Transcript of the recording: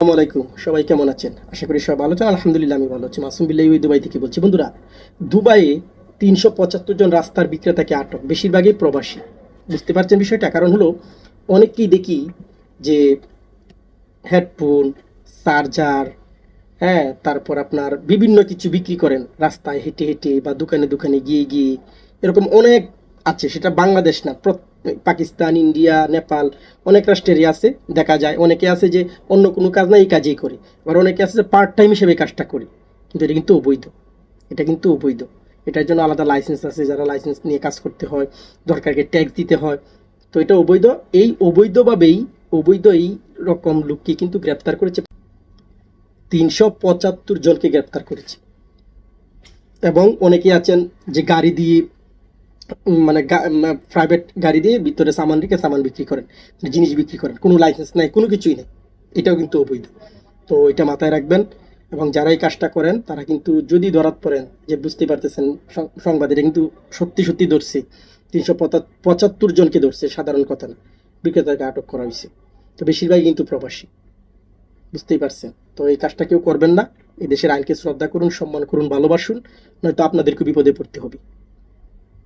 আসসালামু আলাইকুম। সবাই কেমন আছেন? আশা করি সবাই ভালো আছেন। আলহামদুলিল্লাহ, আমি ভালো আছি। মাসুম বিল্লাহ দুবাই থেকে বলছি। বন্ধুরা, দুবাইয়ে তিনশো পঁচাত্তর জন রাস্তার বিক্রেতাকে আটক, বেশিরভাগই প্রবাসী। বুঝতে পারছেন বিষয়টা? কারণ হলো, অনেককেই দেখি যে হেডফোন, চার্জার হ্যাঁ তারপর আপনার বিভিন্ন কিছু বিক্রি করেন রাস্তায় হেঁটে হেঁটে বা দোকানে দোকানে গিয়ে গিয়ে। এরকম অনেক আছে, সেটা বাংলাদেশ না পাকিস্তান, ইন্ডিয়া, নেপাল, অনেক রাষ্ট্রেরই আছে, দেখা যায়। অনেকে আছে যে অন্য কোনো কাজ না এই কাজেই করে। আবার অনেকে আছে যে পার্ট টাইম হিসেবে কাজটা করে। কিন্তু এটা কিন্তু অবৈধ। এটা কিন্তু অবৈধ। এটার জন্য আলাদা লাইসেন্স আছে, যারা লাইসেন্স নিয়ে কাজ করতে হয়, দরকারকে ট্যাক্স দিতে হয়। তো এটা অবৈধ। এই অবৈধভাবেই, অবৈধ এই রকম লোককে কিন্তু গ্রেপ্তার করেছে। তিনশো পঁচাত্তর জনকে গ্রেপ্তার করেছে। এবং অনেকে আছেন যে গাড়ি দিয়ে মানে প্রাইভেট গাড়ি দিয়ে ভিতরে সামান রেখে সামান বিক্রি করেন মানে জিনিস বিক্রি করেন, কোনো লাইসেন্স নাই, কোনো কিছুই নেই, এটাও কিন্তু অবৈধ। তো এটা মাথায় রাখবেন এবং যারা এই কাজটা করেন, তারা কিন্তু যদি ধরাত পড়েন, যে বুঝতে পারতেছেন সংবাদ, এটা কিন্তু সত্যি সত্যি ধরছে। তিনশো পঁচাত্তর জনকে ধরছে, সাধারণ কথা না, বিক্রেতাকে আটক করা হয়েছে। তো বেশিরভাগই কিন্তু প্রবাসী, বুঝতেই পারছেন। তো এই কাজটা কেউ করবেন না এই দেশের আইনকে শ্রদ্ধা করুন, সম্মান করুন, ভালোবাসুন, নয়তো আপনাদেরকে বিপদে পড়তে হবে।